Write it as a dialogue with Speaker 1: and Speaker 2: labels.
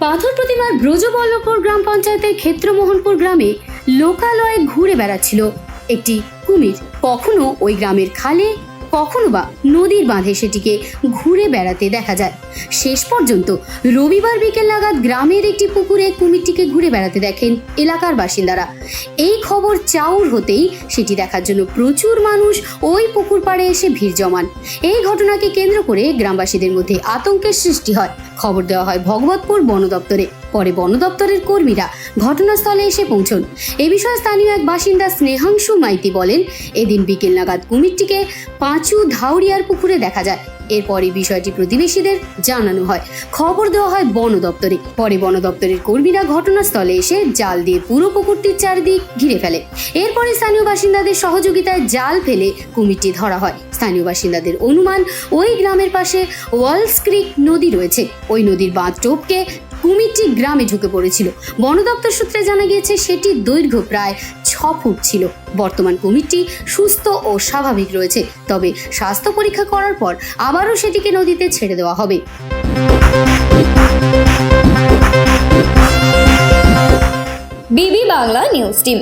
Speaker 1: পাথর প্রতিমার ব্রজবল্লভপুর গ্রাম পঞ্চায়েতের ক্ষেত্রমোহনপুর গ্রামে লোকালয়ে ঘুরে বেড়াচ্ছিল একটি কুমির। কখনো ওই গ্রামের খালে কখনো বা নদীর বাঁধে সেটিকে ঘুরে বেড়াতে দেখা যায়। শেষ পর্যন্ত রবিবার বিকেল নাগাদ গ্রামের একটি পুকুরে কুমিরটিকে ঘুরে বেড়াতে দেখেন এলাকার বাসিন্দারা। এই খবর চাউর হতেই সেটি দেখার জন্য প্রচুর মানুষ ওই পুকুর পাড়ে এসে ভিড় জমান। এই ঘটনাকে কেন্দ্র করে গ্রামবাসীদের মধ্যে আতঙ্কের সৃষ্টি হয়। খবর দেওয়া হয় ভগবতপুর বন দপ্তরে। পরে বন দপ্তরের কর্মীরা ঘটনাস্থলে এসে পৌঁছন। এ বিষয়ে স্থানীয় এক বাসিন্দা স্নেহাংশু মাইতি বলেন, এদিন বিকেল নাগাদ কুমিরটিকে পাঁচু ধাউরিয়ার পুকুরে দেখা যায়। এরপরে বিষয়টি প্রতিবেশীদের জানানো হয়। খবর দেওয়া হয় বন দপ্তরে। পরে বন দপ্তরের কর্মীরা ঘটনাস্থলে এসে জাল দিয়ে পুরো পুকুরটির চারদিক ঘিরে ফেলে। এরপরে স্থানীয় বাসিন্দাদের সহযোগিতায় জাল ফেলে কুমিরটি ধরা হয়। স্থানীয় বাসিন্দাদের অনুমান, ওই গ্রামের পাশে ওয়ালস ক্রিক নদী রয়েছে। ওই নদীর বাঁধ টোপকে কুমিরটি গ্রামে ঢুকে পড়েছিল। বন দপ্তর সূত্রে জানা গিয়েছে সেটির দৈর্ঘ্য প্রায় ছ ফুট ছিল। বর্তমান কুমিরটি সুস্থ ও স্বাভাবিক রয়েছে, তবে স্বাস্থ্য পরীক্ষা করার পর আবারও সেটিকে নদীতে ছেড়ে দেওয়া হবে।
Speaker 2: বিবি বাংলা নিউজ টিম।